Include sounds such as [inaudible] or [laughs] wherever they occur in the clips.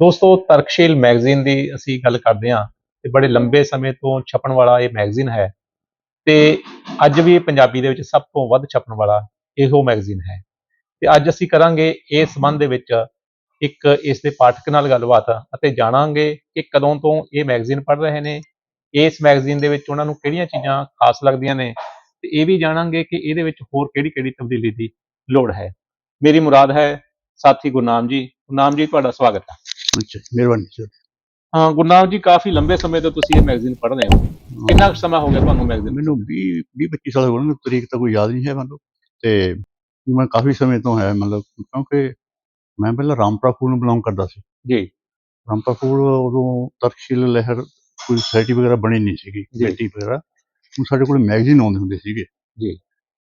ਦੋਸਤੋ, ਤਰਕਸ਼ੀਲ ਮੈਗਜ਼ੀਨ ਦੀ ਅਸੀਂ ਗੱਲ ਕਰਦੇ ਹਾਂ ਤੇ ਬੜੇ ਲੰਬੇ ਸਮੇਂ ਤੋਂ ਛਪਣ ਵਾਲਾ ਇਹ ਮੈਗਜ਼ੀਨ ਹੈ ਤੇ ਅੱਜ ਵੀ ਪੰਜਾਬੀ ਦੇ ਵਿੱਚ ਸਭ ਤੋਂ ਵੱਧ ਛਪਣ ਵਾਲਾ ਇਹੋ ਮੈਗਜ਼ੀਨ ਹੈ। ਤੇ ਅੱਜ ਅਸੀਂ ਕਰਾਂਗੇ ਇਸ ਸੰਬੰਧ ਦੇ ਵਿੱਚ ਇੱਕ ਇਸ ਦੇ ਪਾਠਕ ਨਾਲ ਗੱਲਬਾਤ ਅਤੇ ਜਾਣਾਂਗੇ ਕਿ ਕਦੋਂ ਤੋਂ ਇਹ ਮੈਗਜ਼ੀਨ ਪੜ੍ਹ ਰਹੇ ਨੇ, ਇਸ ਮੈਗਜ਼ੀਨ ਦੇ ਵਿੱਚ ਉਹਨਾਂ ਨੂੰ ਕਿਹੜੀਆਂ ਚੀਜ਼ਾਂ ਖਾਸ ਲੱਗਦੀਆਂ ਨੇ ਤੇ ਇਹ ਵੀ ਜਾਣਾਂਗੇ ਕਿ ਇਹਦੇ ਵਿੱਚ ਹੋਰ ਕਿਹੜੀ-ਕਿਹੜੀ ਤਬਦੀਲੀ ਦੀ ਲੋੜ ਹੈ। ਮੇਰੀ ਮੁਰਾਦ ਹੈ ਸਾਥੀ ਗੁਰਨਾਮ ਜੀ। ਗੁਰਨਾਮ ਜੀ, ਤੁਹਾਡਾ ਸਵਾਗਤ ਹੈ। ਜੀ, ਮਿਹਰਬਾਨੀ ਸਰ ਹਾਂ ਗੁਰਨਾਮ ਜੀ ਕਾਫੀ ਲੰਬੇ ਸਮੇਂ ਤੋਂ ਤੁਸੀਂ ਇਹ ਮੈਗਜ਼ੀਨ ਪੜ੍ਹ ਰਹੇ ਹੋ। ਕਿੰਨਾ ਕੁ ਸਮਾਂ ਹੋ ਗਿਆ ਤੁਹਾਨੂੰ ਮੈਗਜ਼ੀਨ ਮੈਨੂੰ 20 20 25 ਸਾਲ ਹੋ ਗਏ ਨੇ ਤਰੀਕ ਤਾਂ ਕੋਈ ਯਾਦ ਨਹੀਂ ਹੈ ਮੈਨੂੰ। ਤੇ ਮੈਂ ਕਾਫੀ ਸਮੇਂ ਤੋਂ ਹੈ ਮਤਲਬ ਕਿਉਂਕਿ ਮੈਂ ਪਹਿਲਾਂ ਰਾਮਪੁਰਾ ਫੂਲ ਨੂੰ ਬਿਲੋਂਗ ਕਰਦਾ ਸੀ। ਜੀ। ਰਾਮਪੁਰਾ ਫੂਲ ਉਦੋਂ ਤਰਕਸ਼ੀਲ ਲਹਿਰ ਕੋਈ ਸੁਸਾਇਟੀ ਵਗੈਰਾ ਬਣੀ ਨਹੀਂ ਸੀਗੀ। ਕਮੇਟੀ ਵਗੈਰਾ। ਹੁਣ ਸਾਡੇ ਕੋਲ ਮੈਗਜ਼ੀਨ ਆਉਂਦੇ ਹੁੰਦੇ ਸੀਗੇ। ਜੀ।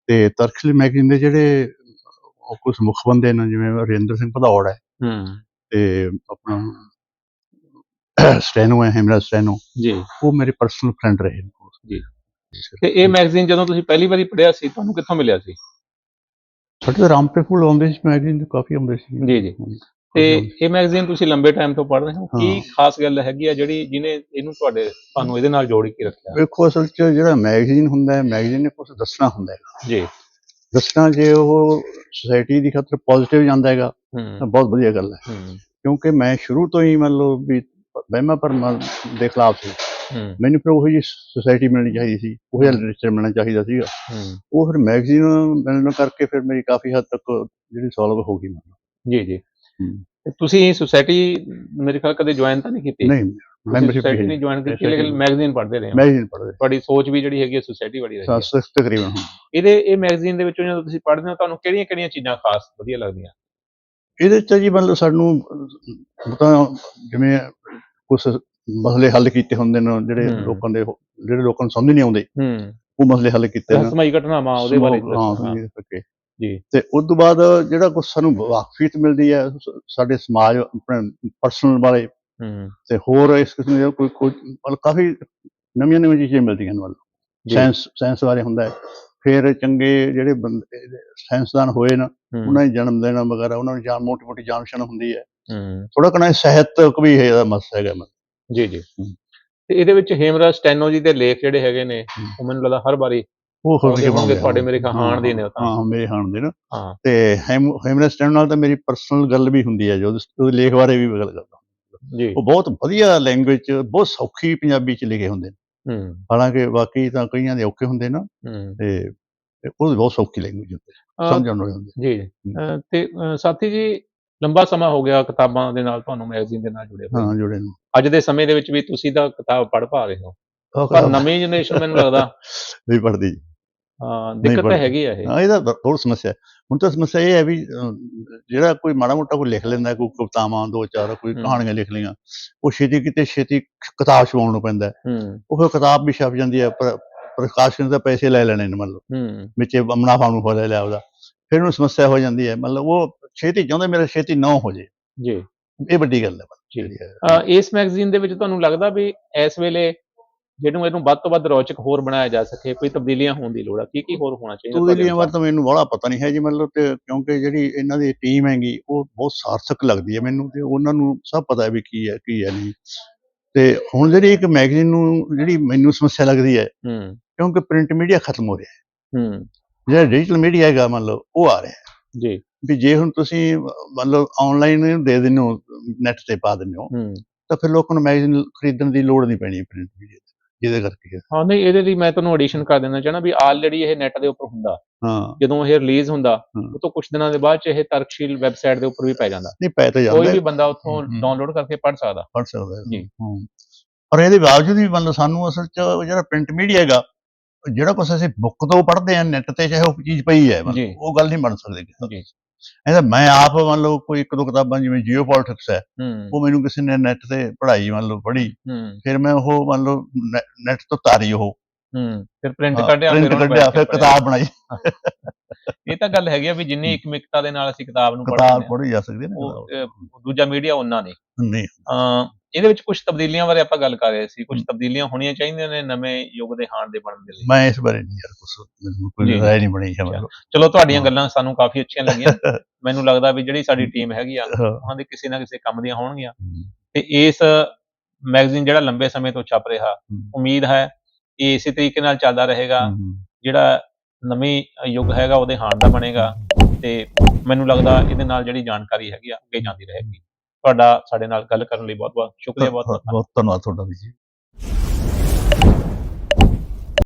ਤੇ ਤਰਕਸ਼ੀਲ ਮੈਗਜ਼ੀਨ ਦੇ ਜਿਹੜੇ ਉਹ ਕੁਝ ਮੁੱਖ ਬੰਦੇ ਨੇ ਜਿਵੇਂ ਰਿੰਦਰ ਸਿੰਘ ਭਦੌੜ ਹੈ। ਹੂੰ। ਤੇ ਆਪਣਾ ਸਟੈਨੋ ਹੈ ਹੈਮਰਾ ਸਟੈਨੋ। ਜੀ। ਉਹ ਮੇਰੇ ਪਰਸਨਲ ਫਰੈਂਡ ਰਹੇ ਨੇ। ਜੀ। ਤੇ ਇਹ ਮੈਗਜ਼ੀਨ ਜਦੋਂ ਤੁਸੀਂ ਪਹਿਲੀ ਵਾਰੀ ਪੜ੍ਹਿਆ ਸੀ ਤੁਹਾਨੂੰ ਕਿੱਥੋਂ ਮਿਲਿਆ ਸੀ? ਸਾਡੇ ਤਾਂ ਰਾਮਪੁਰ ਫੂਲ ਆਉਂਦੇ ਸੀ ਮੈਗਜ਼ੀਨ ਕਾਫੀ ਆਉਂਦੇ ਸੀ। ਜੀ ਜੀ। ਤੇ ਇਹ ਮੈਗਜ਼ੀਨ ਤੁਸੀਂ ਲੰਬੇ ਟਾਈਮ ਤੋਂ ਪੜ੍ਹ ਰਹੇ ਹੋ। ਕੀ। ਖਾਸ ਗੱਲ ਹੈਗੀ ਆ ਜਿਹੜੀ ਜਿਹਨੇ ਇਹਨੂੰ ਤੁਹਾਡੇ ਤੁਹਾਨੂੰ ਇਹਦੇ ਨਾਲ ਜੋੜ ਕੇ ਰੱਖਿਆ? ਵੇਖੋ ਅਸਲ 'ਚ ਜਿਹੜਾ ਮੈਗਜ਼ੀਨ ਹੁੰਦਾ ਹੈ ਮੈਗਜ਼ੀਨ ਨੇ ਕੁਝ ਦੱਸਣਾ ਹੁੰਦਾ ਹੈ ਜੀ। ਦੱਸਣਾ ਜੇ ਉਹ ਸੁਸਾਇਟੀ ਦੀ ਖਾਤਰ ਪੋਜ਼ਿਟਿਵ ਜਾਂਦਾ ਹੈਗਾ ਤਾਂ ਹੂੰ ਬਹੁਤ ਵਧੀਆ ਗੱਲ ਹੈ। ਕਿਉਂਕਿ ਮੈਂ ਸ਼ੁਰੂ ਤੋਂ ਹੀ ਮੰਨ ਲਓ ਵੀ ਵਹਿਮਾਂ ਭਰਮਾਂ ਦੇ ਖਿਲਾਫ ਸੀ। ਮੈਨੂੰ ਫਿਰ ਉਹੀ ਸੁਸਾਇਟੀ ਮਿਲਣੀ ਚਾਹੀਦੀ ਸੀ ਉਹ ਜਿਹਾ ਲਿਟਰੇਚਰ ਮਿਲਣਾ ਚਾਹੀਦਾ ਸੀਗਾ। ਉਹ ਫਿਰ ਮੈਗਜ਼ੀਨ ਮਿਲਣ ਕਰਕੇ ਫਿਰ ਮੇਰੀ ਕਾਫੀ ਹੱਦ ਤੱਕ ਜਿਹੜੀ ਸੋਲਵ ਹੋ ਗਈ ਜੀ ਜੀ। ਤੁਸੀਂ ਸੁਸਾਇਟੀ ਮੇਰੇ ਖਿਆਲ ਕਦੇ ਜੁਆਇਨ ਤਾਂ ਨਹੀਂ ਕੀਤੀ? ਨਹੀਂ ਮੈਂਬਰਸ਼ਿਪ ਨਹੀਂ। ਜੁਆਇਨ ਕੀਤੀ ਲੇਕਿਨ ਮੈਗਜ਼ੀਨ ਪੜ੍ਹਦੇ ਰਹੇ ਮੈਗਜ਼ੀਨ ਪੜ੍ਹਦੇ ਤੁਹਾਡੀ ਸੋਚ ਵੀ ਜਿਹੜੀ ਹੈਗੀ ਹੈ ਸੁਸਾਇਟੀ ਵਾਲੀ ਰਹੀ ਹੈ। ਤਕਰੀਬਨ। ਇਹਦੇ ਇਹ ਮੈਗਜ਼ੀਨ ਦੇ ਵਿੱਚੋਂ ਜਦੋਂ ਤੁਸੀਂ ਪੜ੍ਹਦੇ ਹੋ ਤੁਹਾਨੂੰ ਕਿਹੜੀਆਂ-ਕਿਹੜੀਆਂ ਚੀਜ਼ਾਂ ਖਾਸ ਵਧੀਆ ਲੱਗਦੀਆਂ? ਇਹਦੇ ਚ ਜੀ ਮਤਲਬ ਸਾਨੂੰ ਤਾਂ ਜਿਵੇਂ ਕੁਝ ਮਸਲੇ ਹੱਲ ਕੀਤੇ ਹੁੰਦੇ ਨੇ ਜਿਹੜੇ। ਲੋਕਾਂ ਦੇ ਜਿਹੜੇ ਲੋਕਾਂ ਨੂੰ ਸਮਝ ਨਹੀਂ ਆਉਂਦੇ। ਉਹ ਮਸਲੇ ਹੱਲ ਕੀਤੇ ਨੇ। ਰਹੱਸਮਈ ਘਟਨਾਵਾਂ ਉਹਦੇ ਬਾਰੇ ਹਾਂ ਜੀ। ਤੇ ਉਸ ਤੋਂ ਬਾਅਦ ਜਿਹੜਾ ਕੁਝ ਸਾਨੂੰ ਵਾਕਫੀਤ ਮਿਲਦੀ ਹੈ ਸਾਡੇ ਸਮਾਜ ਆਪਣੇ ਪਰਸਨਲ ਵਾਲੇ ਹੂੰ। ਤੇ ਹੋਰ ਇਸ ਕਿਸਮ ਦੇ ਕੋਈ ਕਾਫੀ ਨਵੀਆਂ ਨਵੀਆਂ ਚੀਜ਼ਾਂ ਮਿਲਦੀਆਂ ਨੇ ਮਤਲਬ। ਜੀ। ਸਾਇੰਸ ਸਾਇੰਸ ਬਾਰੇ ਹੁੰਦਾ ਹੈ। ਫਿਰ ਚੰਗੇ ਜਿਹੜੇ ਬੰਦੇ ਸਾਇੰਸਦਾਨ ਹੋਏ ਨਾ ਹੂੰ, ਉਹਨਾਂ ਦੇ ਜਨਮ ਦਿਨ ਵਗੈਰਾ ਉਹਨਾਂ ਨੂੰ ਜਾਣ ਮੋਟੀ ਮੋਟੀ ਜਾਣਸ਼ਨ ਹੁੰਦੀ ਹੈ। ਹੂੰ। ਥੋੜਾ ਕਨਾ ਸਾਹਿਤਕ ਵੀ ਇਹਦਾ ਮਸ ਹੈਗਾ ਮਤਲਬ ਜੀ ਜੀ। ਹੂੰ। ਤੇ ਇਹਦੇ ਵਿੱਚ ਹੇਮਰਾਜ ਸਟੈਨੋ ਜੀ ਦੇ ਲੇਖ ਜਿਹੜੇ ਹੈਗੇ ਨੇ ਹੂੰ। ਉਹ ਮੈਨੂੰ ਲੱਗਦਾ ਹਰ ਵਾਰੀ ਉਹ ਹੋਣਗੇ ਤੁਹਾਡੇ ਮੇਰੇ ਖਿਆਲ ਹਾਣ ਦੇ ਨੇ। ਹਾਂ ਮੇਰੇ ਹਾਣ ਦੇ ਨੇ। ਹਾਂ। ਤੇ ਹੈਮਰਸ ਸਟੈਂਡ ਨਾਲ ਤਾਂ ਮੇਰੀ ਪਰਸਨਲ ਗੱਲ ਵੀ ਹੁੰਦੀ ਹੈ ਜੋ ਉਹਦੇ ਲੇਖ ਬਾਰੇ ਵੀ ਗੱਲ ਕਰਦਾ। ਜੀ। ਉਹ ਬਹੁਤ ਵਧੀਆ ਲੈਂਗੁਏਜ ਬਹੁਤ ਸੌਖੀ ਪੰਜਾਬੀ ਚ ਲਿਖੇ ਹੁੰਦੇ ਨੇ। ਹੂੰ ਹਾਲਾਂਕਿ ਬਾਕੀ ਤਾਂ ਕਈਆਂ ਦੇ ਔਖੇ ਹੁੰਦੇ ਨਾ ਤੇ ਉਹ ਬਹੁਤ ਸੌਖੀ ਲੈਂਗੁਏਜ ਹੁੰਦੀ ਹੈ ਸਮਝਣ ਵਾਲੇ ਹੁੰਦੇ ਜੀ। ਤੇ ਸਾਥੀ ਜੀ ਲੰਬਾ ਸਮਾਂ ਹੋ ਗਿਆ ਕਿਤਾਬਾਂ ਦੇ ਨਾਲ ਤੁਹਾਨੂੰ ਮੈਗਜ਼ੀਨ ਦੇ ਨਾਲ ਜੁੜੇ ਹੋਏ। ਹਾਂ ਜੁੜੇ ਨੂੰ ਅੱਜ ਦੇ ਸਮੇਂ ਦੇ ਵਿੱਚ ਵੀ ਤੁਸੀਂ ਤਾਂ ਕਿਤਾਬ ਪੜ੍ਹ ਪਾ ਰਹੇ ਹੋ। ਪਰ ਨਵੀਂ ਜਨਰੇਸ਼ਨ ਮੈਨੂੰ ਲੱਗਦਾ ਨਹੀਂ ਪੜਦੀ ਹਾਂ ਦਿੱਕਤ ਤਾਂ। ਹੈਗੀ ਆ ਇਹ ਹਾਂ ਇਹਦਾ ਹੋਰ ਸਮੱਸਿਆ ਹੈ। ਹੁਣ ਤਾਂ ਸਮੱਸਿਆ ਇਹ ਹੈ ਵੀ ਜਿਹੜਾ ਕੋਈ ਮਾੜਾ ਮੋਟਾ ਕੋਈ ਲਿਖ ਲੈਂਦਾ ਕੋਈ ਕਵਿਤਾਵਾਂ ਦੋ ਚਾਰ ਕੋਈ ਹੂੰ। ਕਹਾਣੀਆਂ ਲਿਖ ਲਈਆਂ ਉਹ ਛੇਤੀ ਕਿਤੇ ਛੇਤੀ ਕਿਤਾਬ ਛਪਾਉਣ ਨੂੰ ਪੈਂਦਾ ਹੈ। ਹੂੰ ਉਹ ਫਿਰ ਕਿਤਾਬ ਵੀ ਛਪ ਜਾਂਦੀ ਹੈ ਪਰ ਪ੍ਰਕਾਸ਼ਨ ਦੇ ਪੈਸੇ ਲੈ ਲੈਣੇ ਨੇ ਮੰਨ ਲਓ ਹੂੰ ਵਿੱਚ ਮੁਨਾਫਾ ਨੂੰ ਲੈ ਲਿਆ ਉਹਦਾ ਫਿਰ ਉਹਨੂੰ ਸਮੱਸਿਆ ਹੋ ਜਾਂਦੀ ਹੈ ਮਤਲਬ ਉਹ ਛੇਤੀ ਚਾਹੁੰਦੇ ਮੇਰਾ ਛੇਤੀ ਨਾ ਹੋ ਜੇ ਜੀ ਇਹ ਵੱਡੀ ਗੱਲ ਹੈ ਜੀ। ਹੈ। ਇਸ ਮੈਗਜ਼ੀਨ ਦੇ ਵਿੱਚ ਤੁਹਾਨੂੰ ਲੱਗਦਾ ਵੀ ਇਸ ਵੇਲੇ ਜਿਹਨੂੰ ਇਹਨੂੰ ਵੱਧ ਤੋਂ ਵੱਧ ਰੌਚਕ ਹੋਰ ਬਣਾਇਆ ਜਾ ਸਕੇ ਕੋਈ ਤਬਦੀਲੀਆਂ ਹੋਣ ਦੀ ਲੋੜ ਆ। ਕੀ ਕੀ ਹੋਰ ਹੋਣਾ ਚਾਹੀਦਾ ਤਬਦੀਲੀਆਂ ਬਾਰੇ? ਤਾਂ ਮੈਨੂੰ ਬੜਾ ਪਤਾ ਨਹੀਂ ਹੈ ਜੀ ਮਤਲਬ ਤੇ ਕਿਉਂਕਿ ਜਿਹੜੀ ਇਹਨਾਂ ਦੀ ਟੀਮ ਹੈਗੀ ਉਹ ਬਹੁਤ ਸਾਰਥਕ ਲੱਗਦੀ ਹੈ ਮੈਨੂੰ ਤੇ ਉਹਨਾਂ ਨੂੰ ਸਭ ਪਤਾ ਹੈ ਵੀ ਕੀ ਹੈ ਕੀ ਹੈ ਨਹੀਂ। ਤੇ ਹੁਣ ਜਿਹੜੀ ਇੱਕ ਮੈਗਜ਼ੀਨ ਨੂੰ ਜਿਹੜੀ ਮੈਨੂੰ ਸਮੱਸਿਆ ਲੱਗਦੀ ਹੈ ਹੂੰ। ਕਿਉਂਕਿ ਪ੍ਰਿੰਟ ਮੀਡੀਆ ਖਤਮ ਹੋ ਰਿਹਾ ਹੈ। ਹੂੰ। ਜਿਹੜਾ ਡਿਜੀਟਲ ਮੀਡੀਆ ਹੈਗਾ ਮੰਨ ਲਓ ਉਹ ਆ ਰਿਹਾ ਹੈ। ਜੀ। ਵੀ ਜੇ ਹੁਣ ਤੁਸੀਂ ਮਤਲਬ ਆਨਲਾਈਨ ਦੇ ਦਿੰਦੇ ਹੋ ਨੈਟ ਤੇ ਪਾ ਦਿੰਦੇ ਹੋ ਹੂੰ। ਤਾਂ ਫਿਰ ਲੋਕਾਂ ਨੂੰ ਮੈਗਜ਼ੀਨ ਖਰੀਦਣ ਦੀ ਲੋੜ ਨਹੀਂ ਪੈਣੀ ਪ੍ਰਿੰਟ ਮੀਡੀਆ ਜਿਹਦੇ ਕਰਕੇ ਹਾਂ ਨਹੀਂ ਇਹਦੇ ਲਈ ਮੈਂ ਤੁਹਾਨੂੰ ਐਡੀਸ਼ਨ ਕਰ ਦੇਣਾ ਚਾਹਣਾ ਵੀ ਆਲਰੇਡੀ ਇਹ ਨੈਟ ਦੇ ਉੱਪਰ ਹੁੰਦਾ ਹਾਂ ਜਦੋਂ ਇਹ ਰਿਲੀਜ਼ ਹੁੰਦਾ। ਉਹ ਤੋਂ ਕੁਝ ਦਿਨਾਂ ਦੇ ਬਾਅਦ ਚ ਇਹ ਤਰਕਸ਼ੀਲ ਵੈਬਸਾਈਟ ਦੇ ਉੱਪਰ ਵੀ ਪੈ ਜਾਂਦਾ ਨਹੀਂ ਪੈ ਤਾਂ ਜਾਂਦਾ ਕੋਈ ਵੀ ਬੰਦਾ ਉੱਥੋਂ। ਡਾਊਨਲੋਡ ਕਰਕੇ ਪੜ੍ਹ ਸਕਦਾ ਪੜ੍ਹ ਸਕਦਾ ਜੀ। ਹਾਂ ਪਰ ਇਹਦੇ ਬਾਵਜੂਦ ਵੀ ਮਤਲਬ ਸਾਨੂੰ ਅਸਲ ਚ ਜਿਹੜਾ ਪ੍ਰਿੰਟ ਮੀਡੀਆ ਹੈਗਾ ਜਿਹੜਾ ਕੁਛ ਅਸੀਂ ਬੁੱਕ ਤੋਂ ਪੜ੍ਹਦੇ ਆ ਨੈਟ ਤੇ ਚਾਹੇ ਉਹ ਚੀਜ਼ ਪਈ ਹੈ। ਉਹ ਗੱਲ ਨਹੀਂ ਬਣ ਸਕਦੀ ਜੀ ਇਹਦਾ ਮੈਂ ਆਪ ਮੰਨ ਲਓ ਕੋਈ ਇੱਕ ਦੋ ਕਿਤਾਬਾਂ ਜਿਵੇਂ ਜੀਓ ਪੋਲਿਟਿਕਸ ਹੈ। ਉਹ ਮੈਨੂੰ ਕਿਸੇ ਨੇ ਨੈਟ ਤੇ ਪੜ੍ਹਾਈ ਮੰਨ ਲਓ ਪੜ੍ਹੀ ਫਿਰ ਮੈਂ ਉਹ ਮੰਨ ਲਓ ਨੈਟ ਤੋਂ ਤਾਰੀ ਉਹ। ਹੂੰ ਫਿਰ ਪ੍ਰਿੰਟ ਕੱਢਿਆ print ਉਹਨੂੰ ਕੱਢਿਆ ਫਿਰ। ਕਿਤਾਬ ਬਣਾਈ। ਇਹ ਤਾਂ ਗੱਲ ਹੈਗੀ ਆ ਵੀ ਜਿੰਨੀ ਇਕਮਿਕਤਾ ਦੇ ਨਾਲ ਅਸੀਂ ਕਿਤਾਬ ਨੂੰ ਪੜ੍ਹਦੇ ਹਾਂ। ਪੜ੍ਹੀ ਜਾ ਸਕਦੀ ਹੈ ਨਾ ਉਹ ਦੂਜਾ ਮੀਡੀਆ ਉਹਨਾਂ ਨੇ। ਨਹੀਂ। ਇਹਦੇ ਵਿੱਚ ਕੁਝ ਤਬਦੀਲੀਆਂ ਬਾਰੇ ਆਪਾਂ ਗੱਲ ਕਰ ਰਹੇ ਸੀ ਕੁਝ। ਤਬਦੀਲੀਆਂ ਹੋਣੀਆਂ ਚਾਹੀਦੀਆਂ ਨੇ ਨਵੇਂ ਯੁੱਗ ਦੇ ਹਾਣ ਦੇ ਬਣਨ ਦੇ ਲਈ। ਮੈਂ ਇਸ ਬਾਰੇ ਨਹੀਂ ਯਾਰ ਮੈਨੂੰ ਕੋਈ। ਰਾਏ ਨਹੀਂ ਬਣੀ ਹੈ ਮਤਲਬ ਚਲੋ ਤੁਹਾਡੀਆਂ। ਗੱਲਾਂ ਸਾਨੂੰ ਕਾਫੀ ਅੱਛੀਆਂ ਲੱਗੀਆਂ। [laughs] ਮੈਨੂੰ ਲੱਗਦਾ ਵੀ ਜਿਹੜੀ ਸਾਡੀ ਟੀਮ ਹੈਗੀ ਆ। ਉਹਨਾਂ ਦੇ ਕਿਸੇ ਨਾ ਕਿਸੇ ਕੰਮ ਦੀਆਂ ਹੋਣਗੀਆਂ। ਤੇ ਇਸ ਮੈਗਜ਼ੀਨ ਜਿਹੜਾ ਲੰਬੇ ਸਮੇਂ ਤੋਂ ਛਪ ਰਿਹਾ ਉਮੀਦ ਹੈ ਕਿ ਇਸੇ ਤਰੀਕੇ ਨਾਲ ਚੱਲਦਾ ਰਹੇਗਾ। ਜਿਹੜਾ ਨਵੀਂ ਯੁੱਗ ਹੈਗਾ ਉਹਦੇ ਹਾਣ ਦਾ ਬਣੇਗਾ। ਤੇ ਮੈਨੂੰ ਲੱਗਦਾ ਇਹਦੇ ਨਾਲ ਜਿਹੜੀ ਜਾਣਕਾਰੀ ਹੈਗੀ ਆ ਅੱਗੇ ਜਾਂਦੀ ਰਹੇਗੀ। ਤੁਹਾਡਾ ਸਾਡੇ ਨਾਲ ਗੱਲ ਕਰਨ ਲਈ ਬਹੁਤ ਬਹੁਤ ਸ਼ੁਕਰੀਆ ਬਹੁਤ ਬਹੁਤ ਧੰਨਵਾਦ ਤੁਹਾਡਾ ਵੀ ਜੀ।